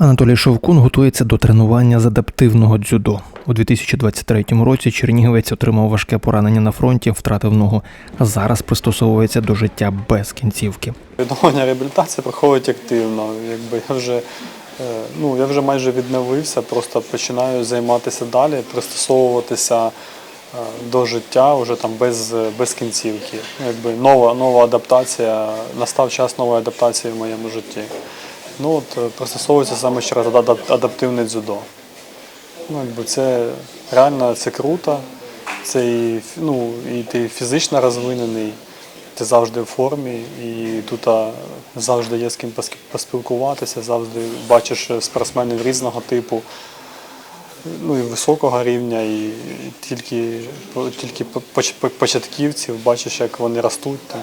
Анатолій Шовкун готується до тренування з адаптивного дзюдо. У 2023 році Чернігівець отримав важке поранення на фронті, втратив ногу. А зараз пристосовується до життя без кінцівки. Відновлення реабілітації проходить активно. Якби я вже, е, ну, я вже майже відновився, просто починаю займатися далі, пристосовуватися е, до життя вже там без, без кінцівки. Якби нова, нова адаптація, настав час нової адаптації в моєму житті. Ну, от, е, пристосовується саме через адап- адаптивне дзюдо. Ну, якби це реально це круто. Це і, ну, і ти фізично розвинений, ти завжди в формі, і тут завжди є з ким пос- поспілкуватися, завжди бачиш спортсменів різного типу, ну і високого рівня, і тільки, тільки поч- поч- початківців, бачиш, як вони ростуть. Там,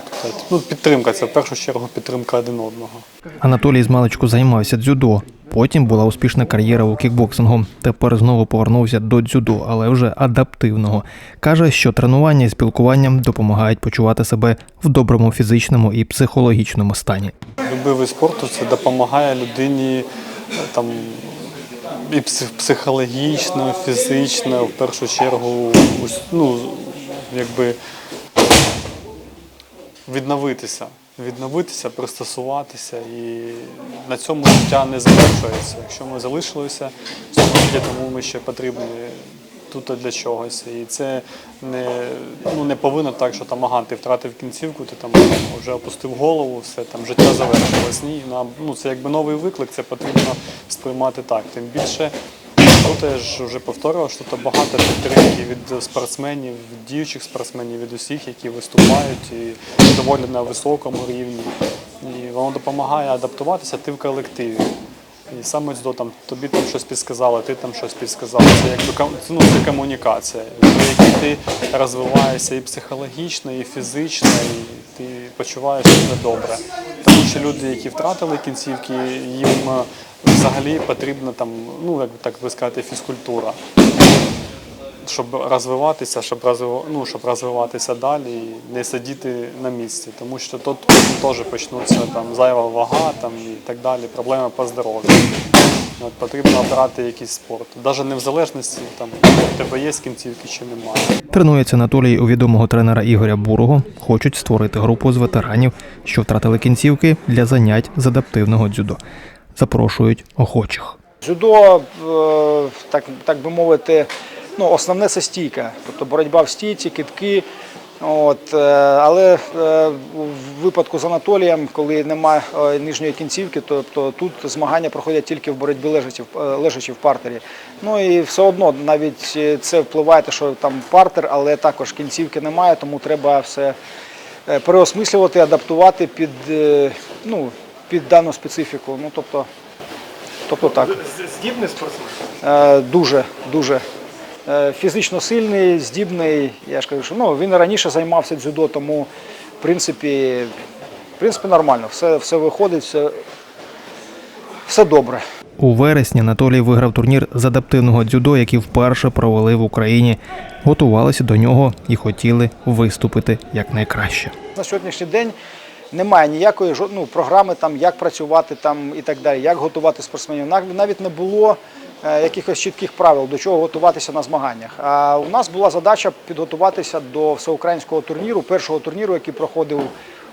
ну, підтримка, це в першу чергу підтримка один одного. Анатолій з маличку займався дзюдо. Потім була успішна кар'єра у кікбоксингу. Тепер знову повернувся до дзюдо, але вже адаптивного. Каже, що тренування і спілкуванням допомагають почувати себе в доброму фізичному і психологічному стані. Любий вид спорту це допомагає людині там, і психологічно, фізично, в першу чергу, ну, якби відновитися. Відновитися, пристосуватися і на цьому життя не завершується. Якщо ми залишилися тому ми ще потрібні тут для чогось. І це не, ну, не повинно так, що там ага, ти втратив кінцівку, ти там вже опустив голову, все там життя завершилось. Ні, нам ну це якби новий виклик, це потрібно сприймати так. Тим більше тут я ж вже повторював, що тут багато підтримки від спортсменів, від діючих спортсменів, від усіх, які виступають і доволі на високому рівні. І воно допомагає адаптуватися ти в колективі. І саме до там тобі там щось підсказали, ти там щось підсказав. Це якби ну, це комунікація, в якій ти розвиваєшся і психологічно, і фізично, і ти почуваєш себе добре. Тому що люди, які втратили кінцівки, їм е, взагалі потрібна там, ну як так би сказати, фізкультура. Щоб розвиватися, щоб розвив... ну, щоб розвиватися далі і не сидіти на місці, тому що тут теж почнуться там зайва вага там і так далі, проблеми по здоров'ю. От, потрібно обрати якийсь спорт, навіть не в залежності там в тебе є кінцівки чи немає. Тренується Анатолій у відомого тренера Ігоря Бурого. Хочуть створити групу з ветеранів, що втратили кінцівки для занять з адаптивного дзюдо. Запрошують охочих. Дзюдо, е, так, так би мовити, ну, основне це стійка, тобто боротьба в стійці, китки. От, е, але е, в випадку з Анатолієм, коли немає е, нижньої кінцівки, то, то тут змагання проходять тільки в боротьбі лежачи, в- е, в партері. Ну і все одно навіть це впливає, те, що там партер, але також кінцівки немає, тому треба все переосмислювати, адаптувати під, ну, під дану специфіку. Ну, тобто, тобто так. Здібний спортсмен? Дуже, дуже. Е, Фізично сильний, здібний. Я ж кажу, що ну, він раніше займався дзюдо, тому в принципі, в принципі нормально. Все, все виходить, все, все добре. У вересні Анатолій виграв турнір з адаптивного дзюдо, який вперше провели в Україні. Готувалися до нього і хотіли виступити якнайкраще. На сьогоднішній день немає ніякої ну, програми, там, як працювати там, і так далі, як готувати спортсменів. Нав- Навіть не було якихось чітких правил, до чого готуватися на змаганнях. А у нас була задача підготуватися до всеукраїнського турніру, першого турніру, який проходив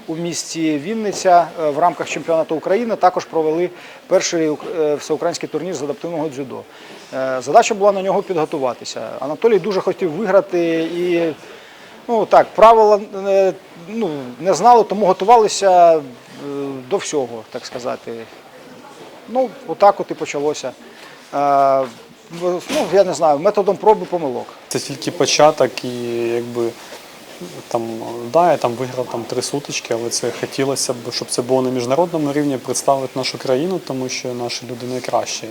у місті Вінниця е, в рамках чемпіонату України. Також провели перший е, всеукраїнський турнір з адаптивного дзюдо. Е, Задача була на нього підготуватися. Анатолій дуже хотів виграти і Ну так, правила е, ну, не знали, тому готувалися е, до всього, так сказати. Ну, отак от і почалося. Е, Ну, я не знаю, методом проби помилок. Це тільки початок і якби там, да, я там виграв там три сутички, але це хотілося б, щоб це було на міжнародному рівні представити нашу країну, тому що наші люди найкращі.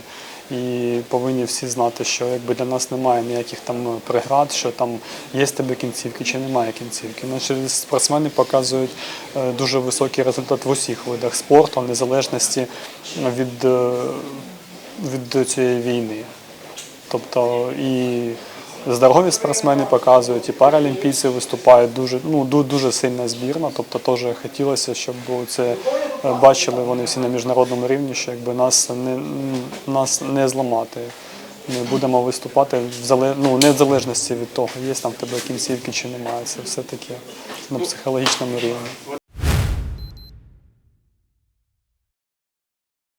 І повинні всі знати, що якби для нас немає ніяких там преград, що там є тебе кінцівки чи немає кінцівки. Наші спортсмени показують е, дуже високий результат в усіх видах спорту, незалежності від, від цієї війни. Тобто і здорові спортсмени показують, і паралімпійці виступають дуже, ну, дуже сильна збірна. Тобто теж хотілося, щоб це е, бачили вони всі на міжнародному рівні, що якби нас не, нас не зламати. Ми будемо виступати в зале... ну, не в залежності від того, є там в тебе кінцівки чи немає. Це все таке на психологічному рівні.